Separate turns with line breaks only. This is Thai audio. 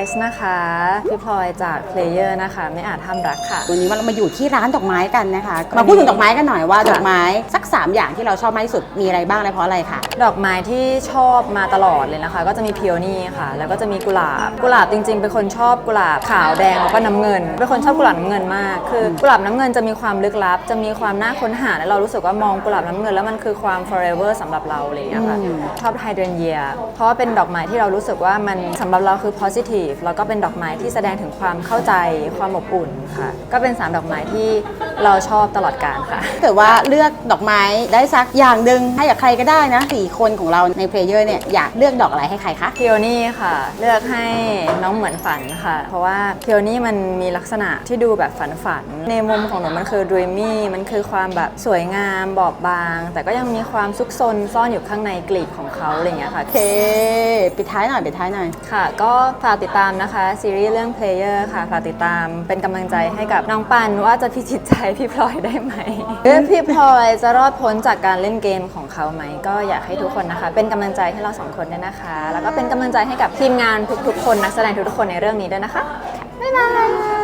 Surprise นะคะพี่พลอยจาก Player นะคะ ไม่อาจห้ามรักค่ะ
วันนี้เรามาอยู่ที่ร้านดอกไม้กันนะคะ มาพูดถึงดอกไม้กันหน่อยว่า
ค่ะ
ดอกไม้สัก 3 อย่างที่เราชอบมากที่สุดมีอะไรบ้างและเพราะอะไรคะ
ดอกไม้ที่ชอบมาตลอดเลยนะคะ ก็จะมีพิโอนี่ค่ะ แล้วก็จะมีกุหลาบ กุหลาบจริง ๆ เป็นคนชอบกุหลาบขาวแดงแล้วก็น้ำเงิน เป็นคนชอบกุหลาบน้ำเงินมาก คือกุหลาบน้ำเงินจะมีความลึกลับ จะมีความน่าค้นหา และเรารู้สึกว่ามองกุหลาบน้ำเงินแล้วมันคือความ forever สำหรับเราอะไรอย่างเงี้ยค่ะ
อืม
ชอบไฮเดรนเยีย เพราะว่าเป็นดอกไม้ที่เรารู้สึกว่ามันสำหรับเราคือ positive แล้วก็เป็นดอกไม้ที่แสดงถึงความเข้าใจความอบอุ่นค่ะ ก็เป็นสามดอกไม้ที่ เราชอบตลอดกาลค่ะ
ถ้าเกิดว่าเลือกดอกไม้ได้สักอย่างหนึ่งให้กับใครก็ได้นะสี่คนของเราในเพลเยอร์เนี่ยอยากเลือกดอกอะไรให้ใครคะ
พิโอนี่ค่ะ เลือกให้น้องเหมือนฝันค่ะ เพราะว่าพิโอนี่มันมีลักษณะที่ดูแบบฝันฝันๆในมุมของหนูมันคือด e มี่มันคือความแบบสวยงามบอบบาง แต่ก็ยังมีความซุกซนซ่อนอยู่ข้างในกลีบของเขาอะไรอย่างเงี้ยค่ะ
โอเคปิดท้ายหน่อยปิดท้ายหน่อย
ค่ะ ก็ฝากติดตามนะคะ ซีรีส์เรื่อง Player ค่ะ ฝากติดตามเป็นกำลังใจให้กับน้องปันว่าจะพิชิตใจพี่พลอยได้ไหมเรือพี่พลอยจะรอดพ้นจากการเล่นเกมของเขาไหม ก็อยากให้ทุกคนนะคะ เป็นกำลังใจให้เราสองคนด้วยนะคะ แล้วก็เป็นกำลังใจให้กับทีมงานทุกๆ คนนักแสดงทุกๆคนในเรื่องนี้ด้วยนะคะ บ๊ายบาย